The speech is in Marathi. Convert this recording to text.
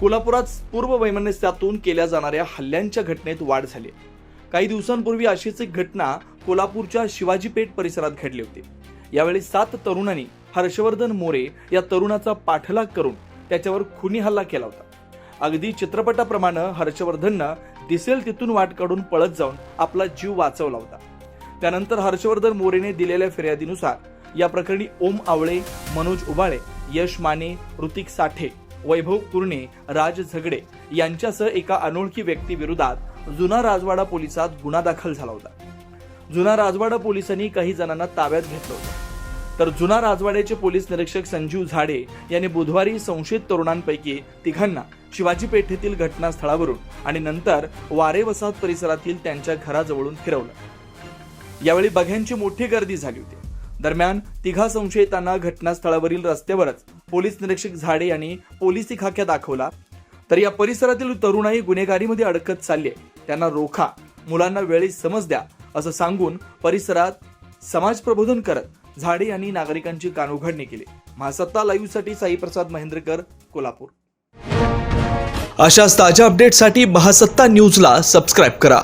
कोल्हापुरात पूर्व वैमनस्यातून केल्या जाणाऱ्या हल्ल्यांच्या घटनेत वाढ झाली. काही दिवसांपूर्वी अशीच एक घटना कोल्हापूरच्या शिवाजीपेठ परिसरात घडली होती. यावेळी सात तरुणांनी हर्षवर्धन मोरे या तरुणाचा पाठलाग करून त्याच्यावर खुनी हल्ला केला होता. अगदी चित्रपटाप्रमाणे हर्षवर्धननं दिसेल तिथून वाट काढून पळत जाऊन आपला जीव वाचवला होता. त्यानंतर हर्षवर्धन मोरेने दिलेल्या फिर्यादीनुसार या प्रकरणी ओम आवळे मनोज उबाळे यश माने ऋतिक साठे वैभव कुर्णे राज झगडे यांच्यासह एका अनोळखी व्यक्तीविरोधात जुना राजवाडा पोलिसात गुन्हा दाखल झाला होता. जुना राजवाडा पोलिसांनी काही जणांना ताब्यात घेतलं होतं. तर जुना राजवाड्याचे पोलीस निरीक्षक संजीव झाडे यांनी बुधवारी संशयित तरुणांपैकी तिघांना शिवाजी पेठेतील घटनास्थळावरून आणि नंतर वारे वसाहत परिसरातील त्यांच्या घराजवळून फिरवलं. यावेळी बघ्यांची मोठी गर्दी झाली होती. दरम्यान तिघा संशयितांना घटनास्थळावरील रस्त्यावरच पोलीस निरीक्षक झाडे यांनी पोलिसी खाक्या दाखवला. तर या परिसरातील तरुणाई गुन्हेगारीमध्ये अडकत चालले त्यांना रोखा मुलांना वेळी समज द्या असं सांगून परिसरात समाज प्रबोधन करत झाडे यांनी नागरिकांची कानउघडणी केली. महासत्ता लाईव्हसाठी साईप्रसाद महेंद्रकर कोल्हापूर. अशाच ताज्या अपडेटसाठी महासत्ता न्यूजला सबस्क्राईब करा.